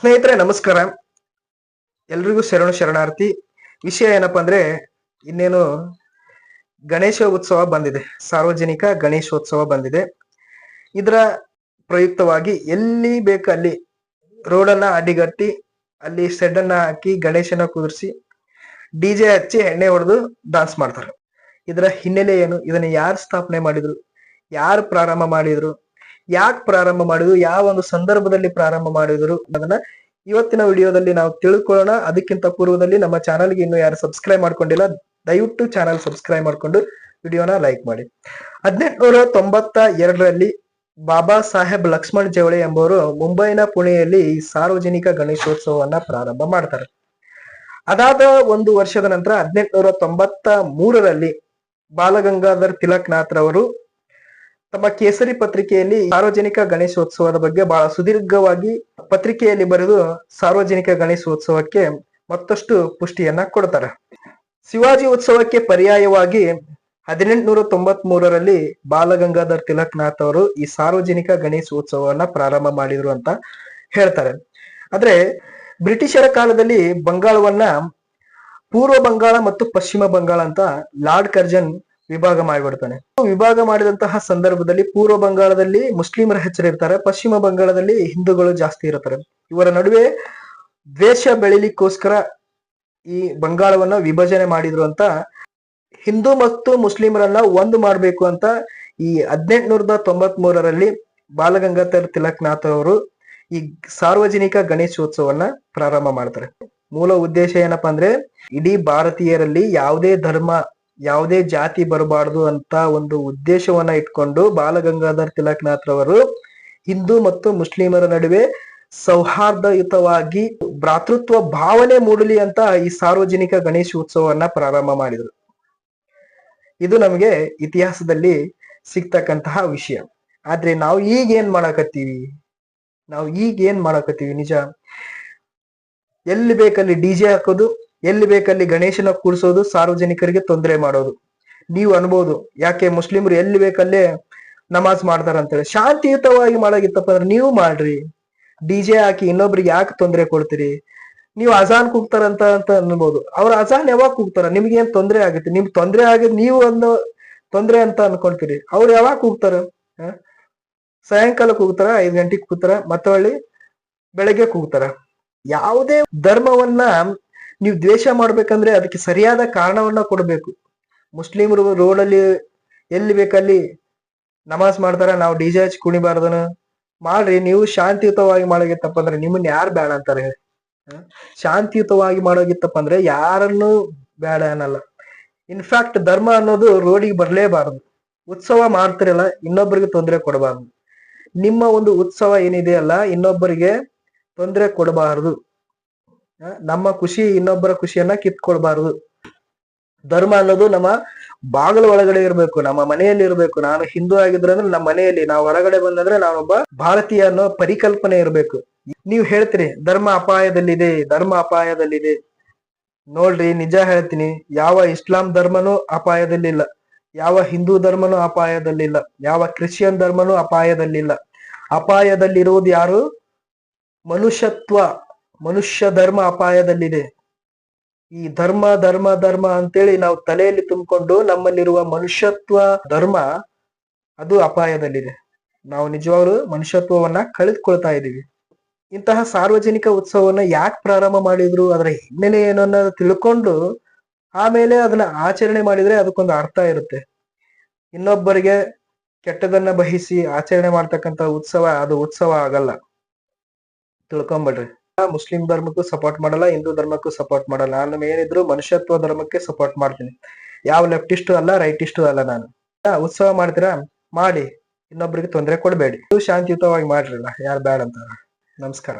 ಸ್ನೇಹಿತರೆ, ನಮಸ್ಕಾರ. ಎಲ್ರಿಗೂ ಶರಣು ಶರಣಾರ್ಥಿ. ವಿಷಯ ಏನಪ್ಪ ಅಂದ್ರೆ, ಇನ್ನೇನು ಗಣೇಶ ಉತ್ಸವ ಬಂದಿದೆ. ಸಾರ್ವಜನಿಕ ಗಣೇಶೋತ್ಸವ ಬಂದಿದೆ. ಇದರ ಪ್ರಯುಕ್ತವಾಗಿ ಎಲ್ಲಿ ಬೇಕು ಅಲ್ಲಿ ರೋಡನ್ನ ಅಡಿಗಟ್ಟಿ ಅಲ್ಲಿ ಸೆಡ್ ಅನ್ನ ಹಾಕಿ ಗಣೇಶನ ಕುದಿಸಿ ಡಿ ಜೆ ಹಚ್ಚಿ ಎಣ್ಣೆ ಹೊಡೆದು ಡಾನ್ಸ್ ಮಾಡ್ತಾರೆ. ಇದರ ಹಿನ್ನೆಲೆ ಏನು? ಇದನ್ನ ಯಾರು ಸ್ಥಾಪನೆ ಮಾಡಿದ್ರು? ಯಾರು ಪ್ರಾರಂಭ ಮಾಡಿದ್ರು? ಯಾಕೆ ಪ್ರಾರಂಭ ಮಾಡಿದ್ರು, ಯಾವ ಒಂದು ಸಂದರ್ಭದಲ್ಲಿ ಪ್ರಾರಂಭ ಮಾಡಿದ್ರು ಅದನ್ನ ಇವತ್ತಿನ ವಿಡಿಯೋದಲ್ಲಿ ನಾವು ತಿಳ್ಕೊಳ್ಳೋಣ. ಅದಕ್ಕಿಂತ ಪೂರ್ವದಲ್ಲಿ ನಮ್ಮ ಚಾನಲ್ಗೆ ಇನ್ನು ಯಾರು ಸಬ್ಸ್ಕ್ರೈಬ್ ಮಾಡ್ಕೊಂಡಿಲ್ಲ, ದಯವಿಟ್ಟು ಚಾನಲ್ ಸಬ್ಸ್ಕ್ರೈಬ್ ಮಾಡ್ಕೊಂಡು ವಿಡಿಯೋನ ಲೈಕ್ ಮಾಡಿ. ಹದಿನೆಂಟುನೂರ ತೊಂಬತ್ತ ಎರಡರಲ್ಲಿ ಬಾಬಾ ಸಾಹೇಬ್ ಲಕ್ಷ್ಮಣ್ ಜವಳಿ ಎಂಬುವರು ಮುಂಬೈನ ಪುಣೆಯಲ್ಲಿ ಸಾರ್ವಜನಿಕ ಗಣೇಶೋತ್ಸವವನ್ನ ಪ್ರಾರಂಭ ಮಾಡ್ತಾರೆ. ಅದಾದ ಒಂದು ವರ್ಷದ ನಂತರ ಹದಿನೆಂಟುನೂರ ತೊಂಬತ್ತ ಮೂರರಲ್ಲಿ ಬಾಲಗಂಗಾಧರ್ ತಿಲಕ್ನಾಥ್ ನಾಥ್ರವರು ತಮ್ಮ ಕೇಸರಿ ಪತ್ರಿಕೆಯಲ್ಲಿ ಸಾರ್ವಜನಿಕ ಗಣೇಶೋತ್ಸವದ ಬಗ್ಗೆ ಬಹಳ ಸುದೀರ್ಘವಾಗಿ ಪತ್ರಿಕೆಯಲ್ಲಿ ಬರೆದು ಸಾರ್ವಜನಿಕ ಗಣೇಶೋತ್ಸವಕ್ಕೆ ಮತ್ತಷ್ಟು ಪುಷ್ಟಿಯನ್ನ ಕೊಡ್ತಾರೆ. ಶಿವಾಜಿ ಉತ್ಸವಕ್ಕೆ ಪರ್ಯಾಯವಾಗಿ ಹದಿನೆಂಟುನೂರ ತೊಂಬತ್ ಮೂರರಲ್ಲಿ ಬಾಲಗಂಗಾಧರ್ ತಿಲಕ್ನಾಥ್ ಅವರು ಈ ಸಾರ್ವಜನಿಕ ಗಣೇಶೋತ್ಸವವನ್ನ ಪ್ರಾರಂಭ ಮಾಡಿದ್ರು ಅಂತ ಹೇಳ್ತಾರೆ. ಆದ್ರೆ ಬ್ರಿಟಿಷರ ಕಾಲದಲ್ಲಿ ಬಂಗಾಳವನ್ನ ಪೂರ್ವ ಬಂಗಾಳ ಮತ್ತು ಪಶ್ಚಿಮ ಬಂಗಾಳ ಅಂತ ಲಾರ್ಡ್ ಕರ್ಜನ್ ವಿಭಾಗ ಮಾಡಿಬಿಡ್ತಾನೆ ವಿಭಾಗ ಮಾಡಿದಂತಹ ಸಂದರ್ಭದಲ್ಲಿ ಪೂರ್ವ ಬಂಗಾಳದಲ್ಲಿ ಮುಸ್ಲಿಮರ ಹೆಚ್ಚರಿರ್ತಾರೆ ಪಶ್ಚಿಮ ಬಂಗಾಳದಲ್ಲಿ ಹಿಂದೂಗಳು ಜಾಸ್ತಿ ಇರ್ತಾರೆ ಇವರ ನಡುವೆ ದ್ವೇಷ ಬೆಳಿಲಿಕ್ಕೋಸ್ಕರ ಈ ಬಂಗಾಳವನ್ನ ವಿಭಜನೆ ಮಾಡಿದ್ರು ಅಂತ ಹಿಂದೂ ಮತ್ತು ಮುಸ್ಲಿಮರನ್ನ ಒಂದು ಮಾಡ್ಬೇಕು ಅಂತ ಈ ಹದಿನೆಂಟುನೂರದ ತೊಂಬತ್ ಮೂರರಲ್ಲಿ ಬಾಲಗಂಗಾಧರ್ ತಿಲಕ್ನಾಥ್ ಅವರು ಈ ಸಾರ್ವಜನಿಕ ಗಣೇಶೋತ್ಸವನ್ನ ಪ್ರಾರಂಭ ಮಾಡ್ತಾರೆ. ಮೂಲ ಉದ್ದೇಶ ಏನಪ್ಪಾ ಅಂದ್ರೆ ಇಡೀ ಭಾರತೀಯರಲ್ಲಿ ಯಾವುದೇ ಧರ್ಮ ಯಾವುದೇ ಜಾತಿ ಬರಬಾರದು ಅಂತ ಒಂದು ಉದ್ದೇಶವನ್ನ ಇಟ್ಕೊಂಡು ಬಾಲಗಂಗಾಧರ್ ತಿಲಕ್ನಾಥ್ರವರು ನಾಥ್ ರವರು ಹಿಂದೂ ಮತ್ತು ಮುಸ್ಲಿಮರ ನಡುವೆ ಸೌಹಾರ್ದಯುತವಾಗಿ ಭ್ರಾತೃತ್ವ ಭಾವನೆ ಮೂಡಲಿ ಅಂತ ಈ ಸಾರ್ವಜನಿಕ ಗಣೇಶ ಉತ್ಸವವನ್ನ ಪ್ರಾರಂಭ ಮಾಡಿದ್ರು. ಇದು ನಮಗೆ ಇತಿಹಾಸದಲ್ಲಿ ಸಿಗ್ತಕ್ಕಂತಹ ವಿಷಯ. ಆದ್ರೆ ನಾವು ಈಗ ಏನ್ ಮಾಡಕತ್ತೀವಿ? ನಾವು ಈಗ ಏನ್ ಮಾಡಕತ್ತೀವಿ ನಿಜ? ಎಲ್ಲಿ ಬೇಕಲ್ಲಿ ಡಿ ಜೆ ಹಾಕೋದು ಎಲ್ಲಿ ಬೇಕಲ್ಲಿ ಗಣೇಶನ ಕೂರಿಸೋದು, ಸಾರ್ವಜನಿಕರಿಗೆ ತೊಂದರೆ ಮಾಡೋದು. ನೀವು ಅನ್ಬೋದು, ಯಾಕೆ ಮುಸ್ಲಿಮರು ಎಲ್ಲಿ ಬೇಕಲ್ಲೇ ನಮಾಜ್ ಮಾಡ್ತಾರ ಅಂತೇಳಿ. ಶಾಂತಿಯುತವಾಗಿ ಮಾಡೋಗಿತ್ತಪ್ಪ ಅಂದ್ರೆ ನೀವು ಮಾಡ್ರಿ. ಡಿಜೆ ಹಾಕಿ ಇನ್ನೊಬ್ರಿಗೆ ಯಾಕೆ ತೊಂದರೆ ಕೊಡ್ತೀರಿ? ನೀವು ಅಜಾನ್ ಕೂಗ್ತಾರಂತ ಅಂತ ಅನ್ಬೋದು. ಅವ್ರ ಅಜಾನ್ ಯಾವಾಗ ಕೂಗ್ತಾರ? ನಿಮ್ಗೆ ಏನ್ ತೊಂದರೆ ಆಗುತ್ತೆ? ನಿಮ್ ತೊಂದರೆ ಆಗಿದ್ ನೀವು ಒಂದು ತೊಂದರೆ ಅಂತ ಅನ್ಕೊಳ್ತೀರಿ ಅವ್ರು ಯಾವಾಗ ಕೂಗ್ತಾರ? ಸಾಯಂಕಾಲ ಕೂಗ್ತಾರ, ಐದ್ ಗಂಟೆಗೆ ಕೂಗ್ತಾರ, ಮತ್ತೊಳ್ಳಿ ಬೆಳಗ್ಗೆ ಕೂಗ್ತಾರ. ಯಾವುದೇ ಧರ್ಮವನ್ನ ನೀವು ದ್ವೇಷ ಮಾಡ್ಬೇಕಂದ್ರೆ ಅದಕ್ಕೆ ಸರಿಯಾದ ಕಾರಣವನ್ನ ಕೊಡಬೇಕು. ಮುಸ್ಲಿಮರು ರೋಡಲ್ಲಿ ಎಲ್ಲಿ ಬೇಕಲ್ಲಿ ನಮಾಜ್ ಮಾಡ್ತಾರ, ನಾವು ಡಿಜೆ ಹಚ್ಚಿ ಕುಣಿಬಾರ್ದನ. ಮಾಡ್ರಿ, ನೀವು ಶಾಂತಿಯುತವಾಗಿ ಮಾಡೋಗಿತ್ತಪ್ಪ ಅಂದ್ರೆ ನಿಮ್ಮನ್ನ ಯಾರು ಬೇಡ ಅಂತಾರೆ ಶಾಂತಿಯುತವಾಗಿ ಮಾಡೋಗಿತ್ತಪ್ಪ ಅಂದ್ರೆ ಯಾರನ್ನು ಬೇಡ ಅನ್ನಲ್ಲ. ಇನ್ಫ್ಯಾಕ್ಟ್ ಧರ್ಮ ಅನ್ನೋದು ರೋಡಿಗೆ ಬರಲೇಬಾರದು. ಉತ್ಸವ ಮಾಡ್ತಿರಲ್ಲ, ಇನ್ನೊಬ್ಬರಿಗೆ ತೊಂದರೆ ಕೊಡಬಾರ್ದು. ನಿಮ್ಮ ಒಂದು ಉತ್ಸವ ಏನಿದೆಯಲ್ಲ, ಇನ್ನೊಬ್ಬರಿಗೆ ತೊಂದರೆ ಕೊಡಬಾರದು. ನಮ್ಮ ಖುಷಿ ಇನ್ನೊಬ್ಬರ ಖುಷಿಯನ್ನ ಕಿತ್ಕೊಳ್ಬಾರದು. ಧರ್ಮ ಅನ್ನೋದು ನಮ್ಮ ಬಾಗಿಲ ಒಳಗಡೆ ಇರಬೇಕು, ನಮ್ಮ ಮನೆಯಲ್ಲಿ ಇರಬೇಕು. ನಾನು ಹಿಂದೂ ಆಗಿದ್ರೆ ಅಂದ್ರೆ ನಮ್ಮ ಮನೆಯಲ್ಲಿ, ನಾವು ಹೊರಗಡೆ ಬಂದಂದ್ರೆ ನಾನೊಬ್ಬ ಭಾರತೀಯ ಅನ್ನೋ ಪರಿಕಲ್ಪನೆ ಇರ್ಬೇಕು. ನೀವು ಹೇಳ್ತೀರಿ, ಧರ್ಮ ಅಪಾಯದಲ್ಲಿದೆ ಧರ್ಮ ಅಪಾಯದಲ್ಲಿದೆ. ನೋಡ್ರಿ, ನಿಜ ಹೇಳ್ತೀನಿ, ಯಾವ ಇಸ್ಲಾಂ ಧರ್ಮನೂ ಅಪಾಯದಲ್ಲಿಲ್ಲ. ಯಾವ ಹಿಂದೂ ಧರ್ಮನೂ ಅಪಾಯದಲ್ಲಿಲ್ಲ. ಯಾವ ಕ್ರಿಶ್ಚಿಯನ್ ಧರ್ಮನೂ ಅಪಾಯದಲ್ಲಿಲ್ಲ. ಅಪಾಯದಲ್ಲಿರುವುದು ಯಾರು? ಮನುಷ್ಯತ್ವ. ಮನುಷ್ಯ ಧರ್ಮ ಅಪಾಯದಲ್ಲಿದೆ. ಈ ಧರ್ಮ ಧರ್ಮ ಧರ್ಮ ಅಂತೇಳಿ ನಾವು ತಲೆಯಲ್ಲಿ ತುಂಬಿಕೊಂಡು ನಮ್ಮಲ್ಲಿರುವ ಮನುಷ್ಯತ್ವ, ಧರ್ಮ ಅದು ಅಪಾಯದಲ್ಲಿದೆ. ನಾವು ನಿಜವಾಗ್ಲೂ ಮನುಷ್ಯತ್ವವನ್ನ ಕಳೆದುಕೊಳ್ತಾ ಇದ್ದೀವಿ. ಇಂತಹ ಸಾರ್ವಜನಿಕ ಉತ್ಸವವನ್ನ ಯಾಕೆ ಪ್ರಾರಂಭ ಮಾಡಿದ್ರು, ಅದರ ಹಿನ್ನೆಲೆ ಏನು ಅನ್ನೋದು ತಿಳ್ಕೊಂಡು ಆಮೇಲೆ ಅದನ್ನ ಆಚರಣೆ ಮಾಡಿದ್ರೆ ಅದಕ್ಕೊಂದು ಅರ್ಥ ಇರುತ್ತೆ. ಇನ್ನೊಬ್ಬರಿಗೆ ಕೆಟ್ಟದನ್ನ ಬಹಿಸಿ ಆಚರಣೆ ಮಾಡ್ತಕ್ಕಂಥ ಉತ್ಸವ, ಅದು ಉತ್ಸವ ಆಗಲ್ಲ. ತಿಳ್ಕೊಂಬಿಡ್ರಿ. ಮುಸ್ಲಿಂ ಧರ್ಮಕ್ಕೂ ಸಪೋರ್ಟ್ ಮಾಡಲ್ಲ, ಹಿಂದೂ ಧರ್ಮಕ್ಕೂ ಸಪೋರ್ಟ್ ಮಾಡಲ್ಲ. ನಾನು ಏನಿದ್ರು ಮನುಷ್ಯತ್ವ ಧರ್ಮಕ್ಕೆ ಸಪೋರ್ಟ್ ಮಾಡ್ತೀನಿ. ಯಾವ ಲೆಫ್ಟಿಸ್ಟು ಅಲ್ಲ, ರೈಟಿಸ್ಟು ಅಲ್ಲ ನಾನು. ಉತ್ಸವ ಮಾಡ್ತೀರಾ? ಮಾಡಿ. ಇನ್ನೊಬ್ರಿಗೆ ತೊಂದರೆ ಕೊಡಬೇಡಿ. ಶಾಂತಿಯುತವಾಗಿ ಮಾಡ್ರಲ್ಲ. ಯಾರು ಬೇಡ ಅಂತ ನಮಸ್ಕಾರ.